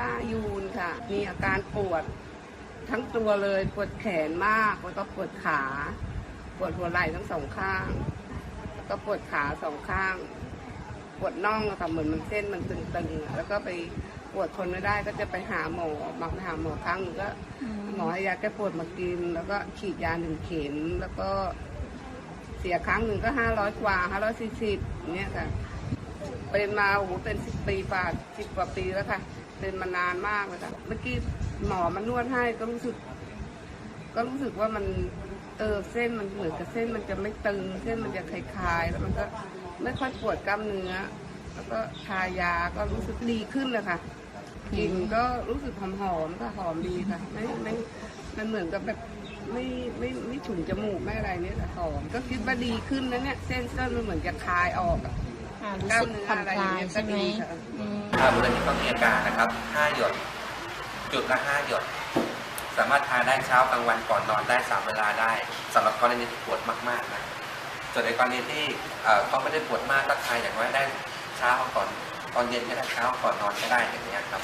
ป้ายูนค่ะ มีอาการปวด ทั้งตัวเลยปวดแขนมากแล้วก็ปวดขา ปวดหัวไหล่ทั้งสองข้าง แล้วก็ปวดขาสองข้าง ปวดน่องอะค่ะเหมือนมันเส้นมันตึงๆอะแล้วก็ไปปวดทนไม่ได้ก็จะไปหาหมอมาไปหาหมอครั้งหนึ่งก็ หมอให้ยาแก้ปวดมากิน แล้วก็ฉีดยาหนึ่งเข็มแล้วก็เสียครั้งหนึ่งก็ห้าร้อยกว่าห้าร้อยสี่สิบเนี่ยค่ะ เป็นมาโอ้โหเป็นสิบปีป่าสิบกว่าปีแล้วค่ะ เป็นมานานมากเลยค่ะเมื่อกี้หมอมานวดให้ก็รู้สึก ก็รู้สึกว่ามันเออเส้นมันเหมือนกับเส้นมันจะไม่ตึง เส้นมันจะคลายๆแล้วมันก็ไม่ค่อยปวดกล้ามเนื้อ แล้วก็ทายาก็รู้สึกดีขึ้นเลยค่ะกลิ่นก็รู้สึกหอมๆค่ะหอมดีค่ะไม่ไม่มันเหมือนกับแบบไม่ไม่ไม่ฉุนจมูกไม่อะไรเนี่ยแต่หอมก็คิดว่าดีขึ้นนะเนี่ยเส้นเส้นมันเหมือนจะคลายออกอะ อ่ารู้สึกผ่อนคลายใช่ไหมอืมถ้าบุหรี่ก็มีอาการนะครับ 5 หยด จุดละ 5 หยด สามารถทานได้เช้ากลางวันก่อนนอนได้ 3 เวลาได้สำหรับกรณีที่ปวดมากๆนะส่วนในกรณีที่เอ่อเขาไม่ได้ปวดมากก็ทานอย่างน้อยได้เช้าก่อนตอนเย็นก็ได้เช้าก่อนนอนก็ได้อย่างเงี้ยครับ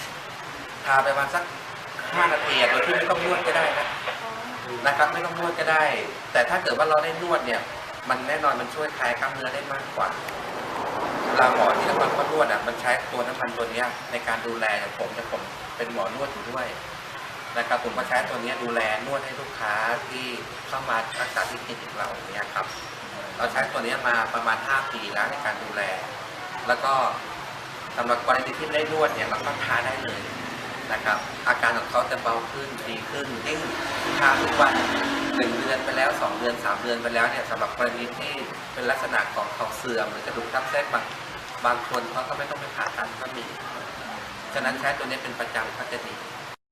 ทาไปประมาณสัก 5 นาทีอะโดยที่ไม่ต้องนวดก็ได้นะนะครับไม่ต้องนวดก็ได้ แต่ถ้าเกิดว่าเราได้นวดเนี่ย มันแน่นอนมันช่วยคลายกล้ามเนื้อได้มากกว่าเว ลาหมอที่น้ำมันก็นวดอะมันใช้ตัวน้ำมันตัวเนี้ยในการดูแลอย่างผมเนี่ยผมเป็นหมอนวดอยู่ด้วยนะครับผมก็ใช้ตัวเนี้ยดูแลนวดให้ลูกค้าที่เข้ามารักษาที่คลินิกเราเนี้ยครับ เราใช้ตัวเนี้ยมาประมาณ 5 ปีแล้วในการดูแล แล้วก็สำหรับกรณีที่ได้นวดเนี่ยเราก็ทาได้เลยนะครับ อาการของเขาจะเบาขึ้นดีขึ้นยิ่งทาทุกวันหนึ่งเดือนไปแล้วสองเดือนสามเดือนไปแล้วเนี่ยสำหรับกรณีที่เป็นลักษณะของเขาเสื่อมหรือกระดูกทับเส้นบาง บางคนเขาก็ไม่ต้องไปผ่าตัดก็มี ฉะนั้นใช้ตัวนี้เป็นประจำก็จะดี